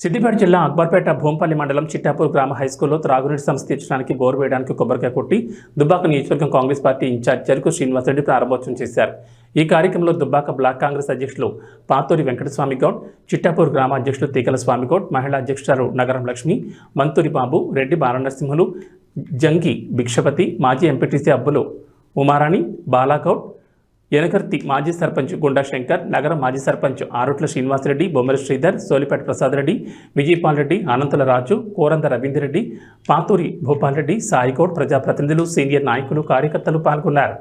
సిద్దిపేట జిల్లా అక్బర్పేట భూంపల్లి మండలం చిట్టాపూర్ గ్రామ హైస్కూల్లో త్రాగునీటి సమస్య తీర్చడానికి బోరు వేయడానికి కొబ్బరికాయ కొట్టి దుబ్బాక నియోజకవర్గం కాంగ్రెస్ పార్టీ ఇన్ఛార్జ్ చెరుకు శ్రీనివాసరెడ్డి ప్రారంభోత్సవం చేశారు. ఈ కార్యక్రమంలో దుబ్బాక బ్లాక్ కాంగ్రెస్ అధ్యక్షులు పాతూరి వెంకటస్వామి గౌడ్ చిట్టాపూర్ గ్రామ అధ్యక్షులు తీగల స్వామి గౌడ్ మహిళా అధ్యక్షురాలు నగరం లక్ష్మి మంతూరి బాబు రెడ్డి బాలనరసింహులు జంగి భిక్షపతి మాజీ ఎంపీటీసీ అబ్బులు ఉమారాణి బాలాగౌడ్ యనకర్తి మాజీ సర్పంచ్ గుండా శంకర్ నగర మాజీ సర్పంచ్ ఆరుట్ల శ్రీనివాసరెడ్డి బొమ్మల శ్రీధర్ సోలిపేట ప్రసాద్ రెడ్డి విజయపాల్ రెడ్డి అనంతల రాజు కోరంద రవీందర్ రెడ్డి పాతూరి భూపాల్ రెడ్డి సాయికోట్ ప్రజాప్రతినిధులు సీనియర్ నాయకులు కార్యకర్తలు పాల్గొన్నారు.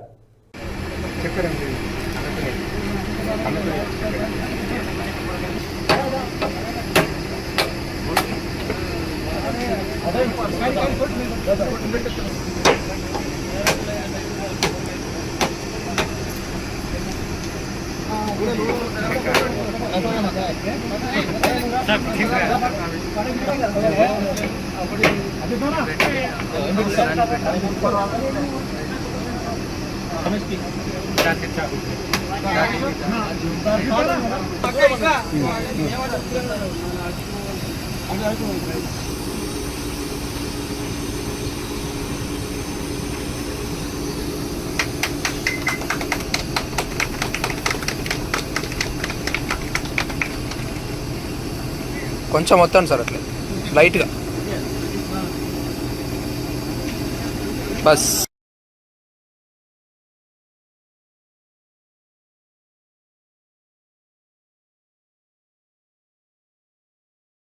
అక్కడ కొంచెం వస్తాను సార్ అట్లా. లైట్గా బస్.